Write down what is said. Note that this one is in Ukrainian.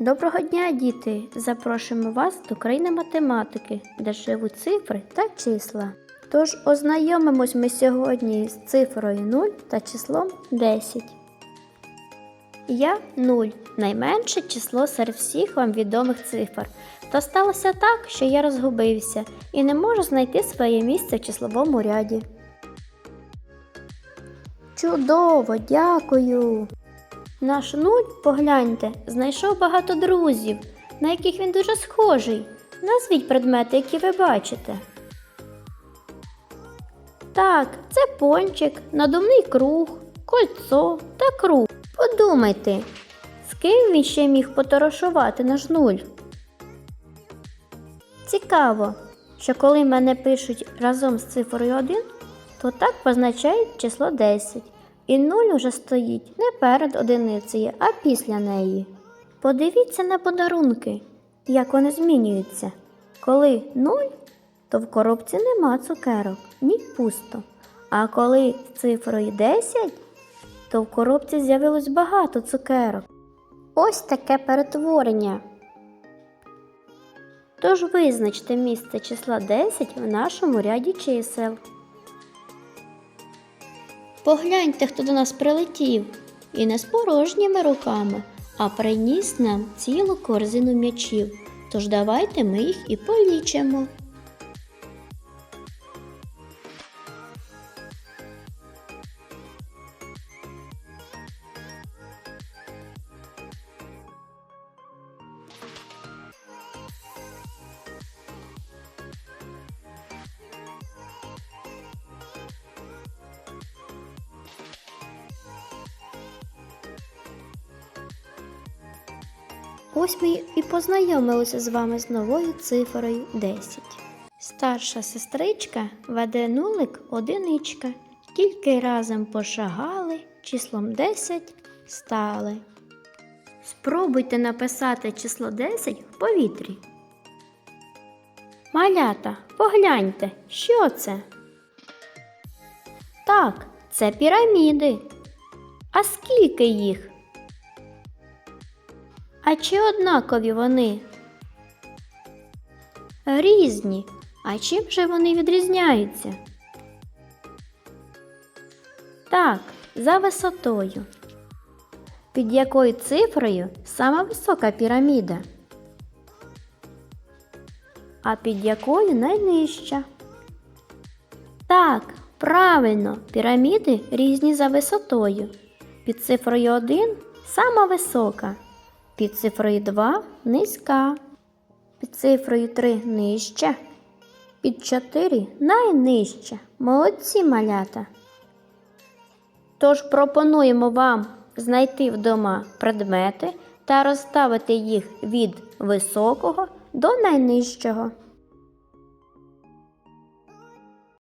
Доброго дня, діти! Запрошуємо вас до країни математики, де живуть цифри та числа. Тож ознайомимось ми сьогодні з цифрою 0 та числом 10. Я 0 найменше число серед всіх вам відомих цифр. Та сталося так, що я розгубився і не можу знайти своє місце в числовому ряді. Чудово, дякую! Наш нуль, погляньте, знайшов багато друзів, на яких він дуже схожий. Назвіть предмети, які ви бачите. Так, це пончик, надувний круг, кольцо та круг. Подумайте, з ким він ще міг поторошувати наш нуль? Цікаво, що коли мене пишуть разом з цифрою 1, то так позначають число 10. І 0 уже стоїть не перед одиницею, а після неї. Подивіться на подарунки, як вони змінюються. Коли 0, то в коробці нема цукерок, ні пусто. А коли з цифрою 10, то в коробці з'явилось багато цукерок. Ось таке перетворення. Тож визначте місце числа 10 в нашому ряді чисел. Погляньте, хто до нас прилетів, і не з порожніми руками, а приніс нам цілу корзину м'ячів. Тож давайте ми їх і полічимо. Ось ми і познайомилися з вами з новою цифрою 10. Старша сестричка веде нулик одиничка. Тільки разом пошагали, числом 10 стали. Спробуйте написати число 10 в повітрі. Малята, погляньте, що це? Так, це піраміди. А скільки їх? А чи однакові вони? Різні. А чим же вони відрізняються? Так, за висотою. Під якою цифрою сама висока піраміда? А під якою найнижча? Так, правильно, піраміди різні за висотою. Під цифрою 1 сама висока. Під цифрою 2 низька. Під цифрою 3 нижче. Під 4 найнижче. Молодці малята. Тож пропонуємо вам знайти вдома предмети та розставити їх від високого до найнижчого.